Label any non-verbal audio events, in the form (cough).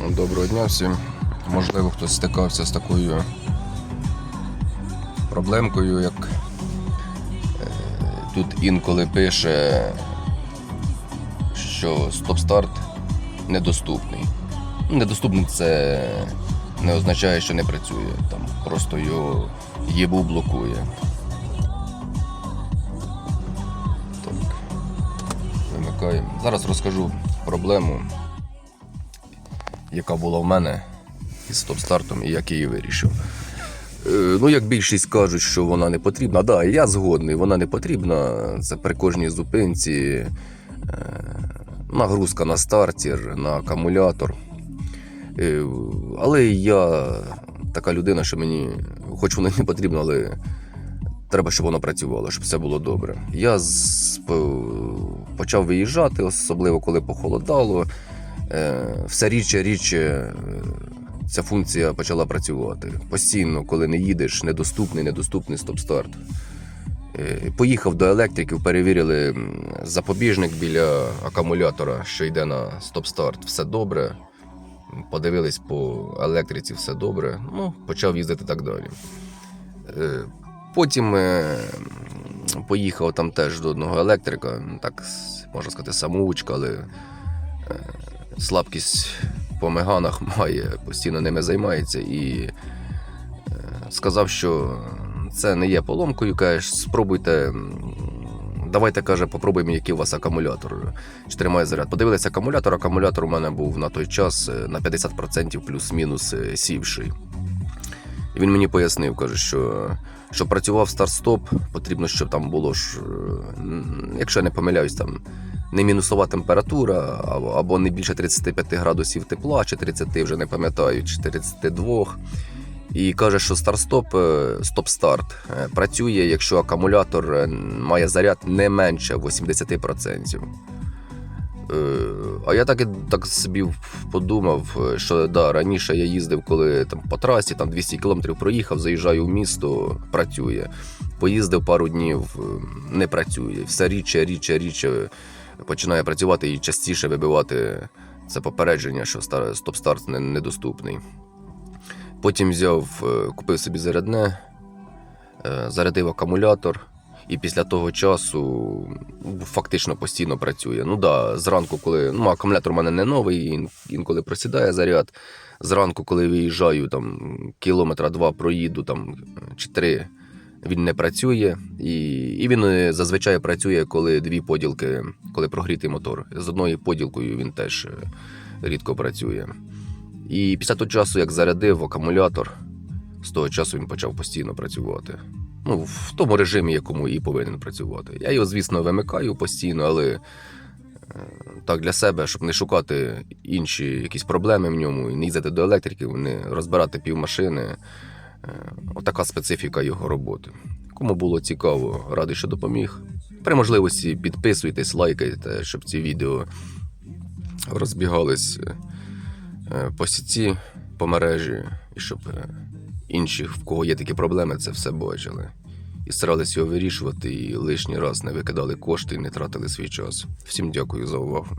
Доброго дня всім. Можливо, хтось стикався з такою проблемкою, як е, тут інколи пише, що стоп-старт недоступний. Недоступний це не означає, що не працює. Там просто його єбу блокує. Так. Вимикаємо. Зараз розкажу проблему яка була в мене із стоп-стартом і як її вирішив. Е, Ну, як більшість кажуть, що вона не потрібна. Так, да, я згодний, вона не потрібна. Це при кожній зупинці е, нагрузка на стартер, на акумулятор. Е, Але я така людина, що мені, хоч воно й не потрібно, але треба, щоб воно працювало, щоб все було добре. Я почав виїжджати, особливо коли похолодало. Е, все рідше рідше е, ця функція почала працювати. Постійно, коли не їдеш, недоступний, недоступний стоп-старт. Е, Поїхав до електриків, перевірили запобіжник біля акумулятора, що йде на стоп-старт. Все добре. Подивились по електриці, все добре. Ну, почав їздити так далі. Потім поїхав там теж до одного електрика, так можна сказати, самоучка, але слабкість по меганах (laughs) має, постійно ними займається і е, сказав, що це не є поломкою. Каже, спробуйте. Давайте каже, попробуємо, який у вас акумулятор. Чи тримає заряд. Подивилися акумулятор. Акумулятор у мене був на той час е, на 50% плюс-мінус е, сівший. І він мені пояснив, каже, що щоб працював старт-стоп, потрібно, щоб там було ж, якщо я не помиляюсь, там не мінусова температура, або, не більше 35 градусів тепла, чи 30, вже не пам'ятаю, чи 32. І каже, що старт-стоп, е, стоп-старт е, працює, якщо акумулятор е, має заряд не менше 80%. Е, А я так так собі подумав, що да, раніше я їздив, коли там по трасі там 200 км проїхав, заїжджаю в місто, працює. Поїздив пару днів, е, не працює. Все рідше, рідше, рідше починає працювати і частіше вибивати це попередження, що стоп-старт недоступний. Потім взяв, е, купив собі зарядне, е, зарядив акумулятор. І після того часу фактично постійно працює. Ну да, зранку, коли ну, акумулятор у мене не новий, інколи просідає заряд. Зранку, коли виїжджаю, там кілометра два проїду, там чи три, він не працює. І, і він е, зазвичай працює, коли дві поділки, коли прогрітий мотор. З одною поділкою він теж е, рідко працює. І після того часу, як зарядив акумулятор, з того часу він почав постійно працювати. Ну, в тому режимі, якому і повинен працювати. Я його, звісно, вимикаю постійно, але е, так для себе, щоб не шукати інші якісь проблеми в ньому, і не їздити до електриків, не розбирати півмашини. Е, Отака специфіка його роботи. Кому було цікаво, радий, що допоміг. При можливості підписуйтесь, лайкайте, щоб ці відео розбігались е, по сіті, по мережі, і щоб е, інші, в кого є такі проблеми, це все бачили. І старались його вирішувати, і лишній раз не викидали кошти і не тратили свій час. Всім дякую за увагу.